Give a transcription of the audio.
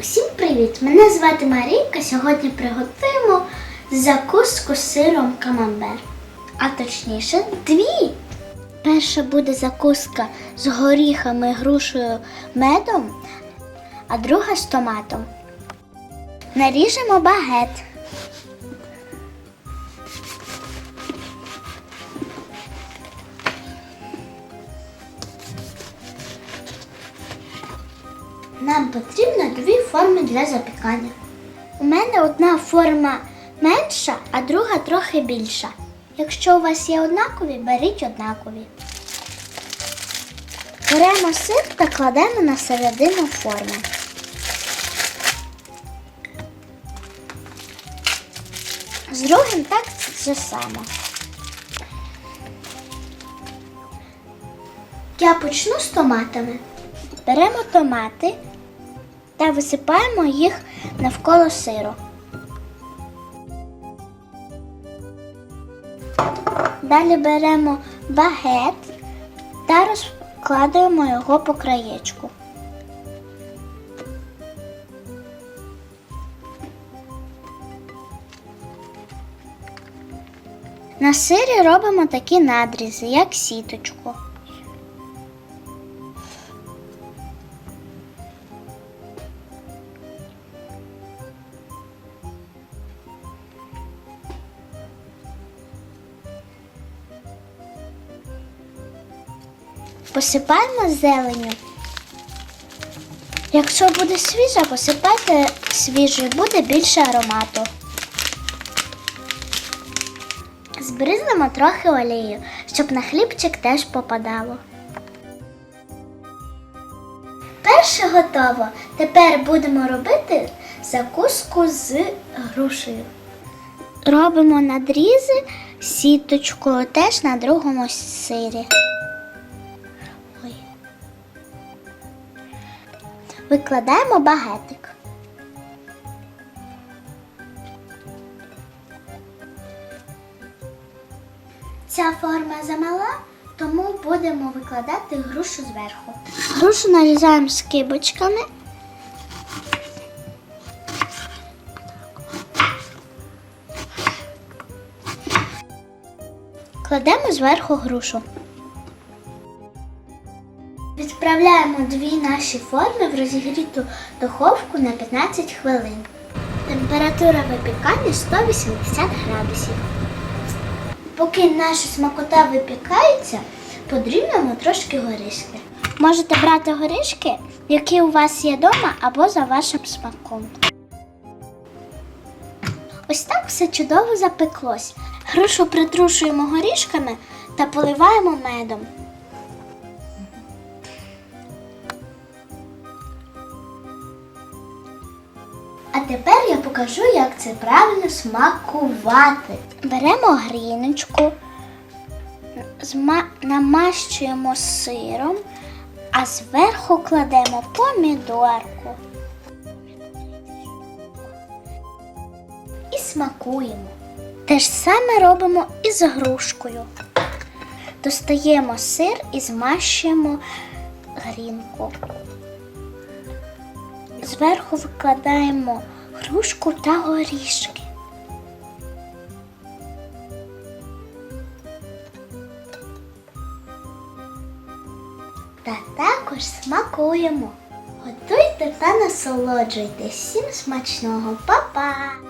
Усім привіт! Мене звати Марійка. Сьогодні приготуємо закуску з сиром камамбер. А точніше, дві. Перша буде закуска з горіхами, грушею, медом, а друга з томатом. Наріжемо багет. Нам потрібно дві форми для запікання. У мене одна форма менша, а друга трохи більша. Якщо у вас є однакові, беріть однакові. Беремо сир та кладемо на середину форми. З другим так же само. Я почну з томатами. Беремо томати та висипаємо їх навколо сиру. Далі беремо багет та розкладаємо його по краєчку. На сирі робимо такі надрізи, як сіточку. Посипаємо зеленю. Якщо буде свіжа, посипайте свіжою, буде більше аромату. Збризнемо трохи олію, щоб на хлібчик теж попадало. Перше готово. Тепер будемо робити закуску з грушею. Робимо надрізи сіточкою теж на другому сирі. Викладаємо багетик. Ця форма замала, тому будемо викладати грушу зверху. Грушу нарізаємо скибочками. Кладемо зверху грушу. Відправляємо дві наші форми в розігріту духовку на 15 хвилин. Температура випікання 180 градусів. Поки наша смакота випікається, подрібнемо трошки горішки. Можете брати горішки, які у вас є вдома або за вашим смаком. Ось так все чудово запеклось. Грушу притрушуємо горішками та поливаємо медом. А тепер я покажу, як це правильно смакувати. Беремо гріночку, намащуємо сиром, а зверху кладемо помідорку. І смакуємо. Те ж саме робимо і з грушкою. Достаємо сир і змащуємо грінку. Зверху викладаємо грушку та горішки. Та також смакуємо. Готуйте та насолоджуйтесь. Всім смачного, Па-па!